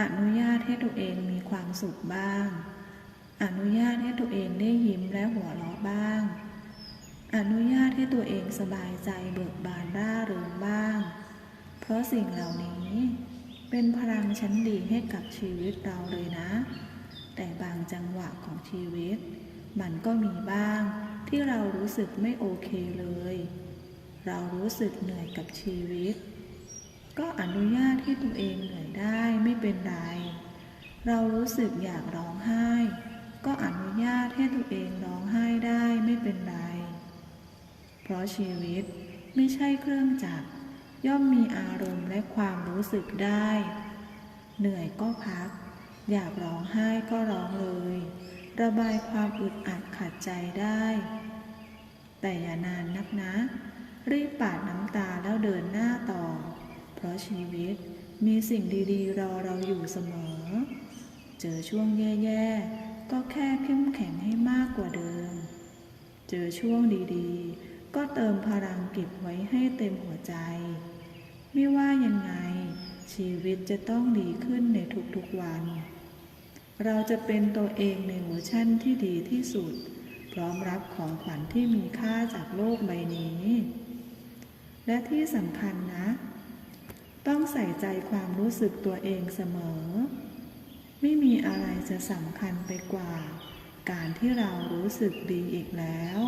อนุญาตให้ตัวเองมีความสุขบ้าง อนุญาตให้ตัวเองได้ยิ้มและหัวเราะบ้าง อนุญาตให้ตัวเองสบายใจเบิกบานร่าเริงบ้าง เพราะสิ่งเหล่านี้เป็นพลังชั้นดีให้กับชีวิตเราเลยนะ แต่บางจังหวะของชีวิต มันก็มีบ้างที่เรารู้สึกไม่โอเคเลย เรารู้สึกเหนื่อยกับชีวิต ก็อนุญาตให้ตัวเองเหนื่อยได้ไม่ เป็นไร เรารู้สึกอยากร้องไห้ ก็อนุญาตให้ตัวเองร้องไห้ได้ไม่เป็นไร เพราะชีวิตไม่ใช่เครื่องจักร ย่อมมีอารมณ์และความรู้สึกได้ เหนื่อยก็พัก อยากร้องไห้ก็ร้องเลย ระบายความอึดอัดขัดใจได้ แต่อย่านานนักนะ รีบปาดน้ำตาแล้วเดินหน้าต่อ เพราะชีวิต มีสิ่งดีๆ รอเราอยู่เสมอ เจอช่วงแย่ๆ ก็แค่เข้มแข็งให้มากกว่าเดิม เจอช่วงดีๆ ก็เติมพลังเก็บไว้ให้เต็มหัวใจ ไม่ว่ายังไง ชีวิตจะต้องดีขึ้นในทุกๆวัน เราจะเป็นตัวเองในเวอร์ชั่นที่ดีที่สุด พร้อมรับของขวัญที่มีค่าจากโลกใบนี้ และที่สำคัญนะ ต้องใส่ใจความรู้สึกตัวเองเสมอ ไม่มีอะไรจะสำคัญไปกว่า การที่เรารู้สึกดีอีกแล้ว